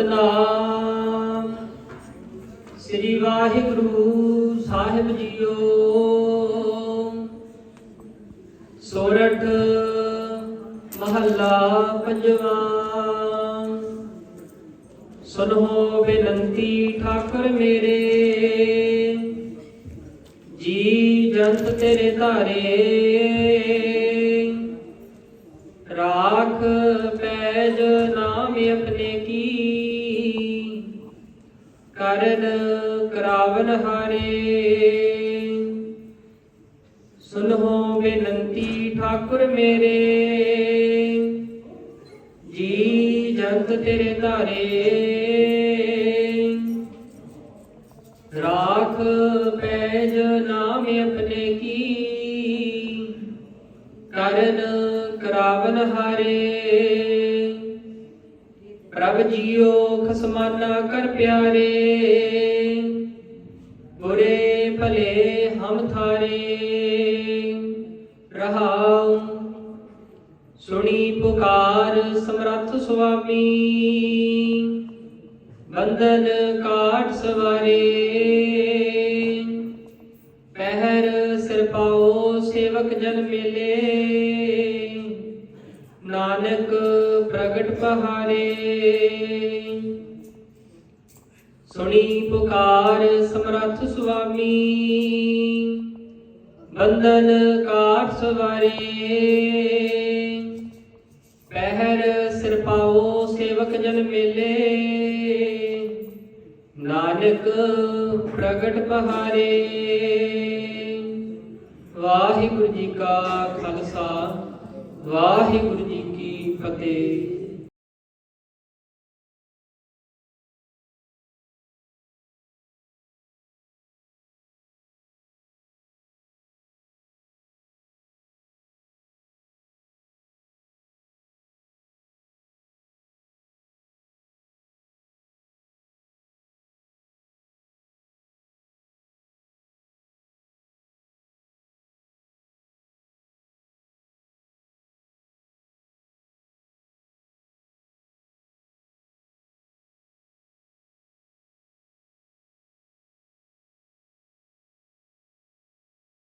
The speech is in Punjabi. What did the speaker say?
ਨਾਮ। ਸ੍ਰੀ ਵਾਹਿਗੁਰੂ ਸਾਹਿਬ ਜੀਓ। ਸੋਰਠ ਮਹੱਲਾ ਪੰਜਵਾਂ। ਸੁਨੋ ਬੇਨਤੀ ਠਾਕੁਰ ਮੇਰੇ। ਜੀ ਜੰਤ ਤੇਰੇ ਧਾਰੇ। ਰਾਖ ਪੈਜ ਨਾਮ ਆਪਣੇ ਕੀ। ਕਰਨ ਕਰਾਵਨ ਹਾਰੇ। ਸੁਨੋ ਬੇਨੰਤੀ ਠਾਕੁਰ ਮੇਰੇ। ਜੀ ਜੰਤ ਤੇਰੇ ਧਾਰੇ। ਰਾਖ ਪੈਜ ਨਾਮ ਆਪਣੇ ਕੀ। ਕਰਨ ਕਰਾਵਨ ਹਾਰੇ। ਪ੍ਰਭ ਜੀਓ ਖਸਮਾਨਾ ਕਰ ਪਿਆਰੇ, ਬੁਰੇ ਭਲੇ ਹਮ ਥਾਰੇ। ਰਹਾਉ, ਸੁਣੀ ਪੁਕਾਰ ਸਮਰੱਥ ਸੁਆਮੀ। ਬੰਦਨ ਕਾਟ ਸਵਾਰੇ। ਪਹਿਰ ਸਿਰ ਪਾਓ ਸੇਵਕ ਜਨ ਮਿਲੇ। ਨਾਨਕ ਪ੍ਰਗਟ ਪਹਾਰੇ ਸੁਣੀ ਪੁਕਾਰ ਸਮਰੱਥ ਸੁਆਮੀ। ਬੰਦਨ ਕਾਟ ਸਵਾਰੇ। ਪਹਿਰ ਸਿਰ ਪਾਓ ਸੇਵਕ ਜਨ ਮੇਲੇ। ਨਾਨਕ ਪ੍ਰਗਟ ਪਹਾਰੇ ਵਾਹਿਗੁਰੂ ਜੀ ਕਾ ਖਾਲਸਾ। ਵਾਹਿਗੁਰੂ ਜੀ ਕੀ ਫਤਿਹ।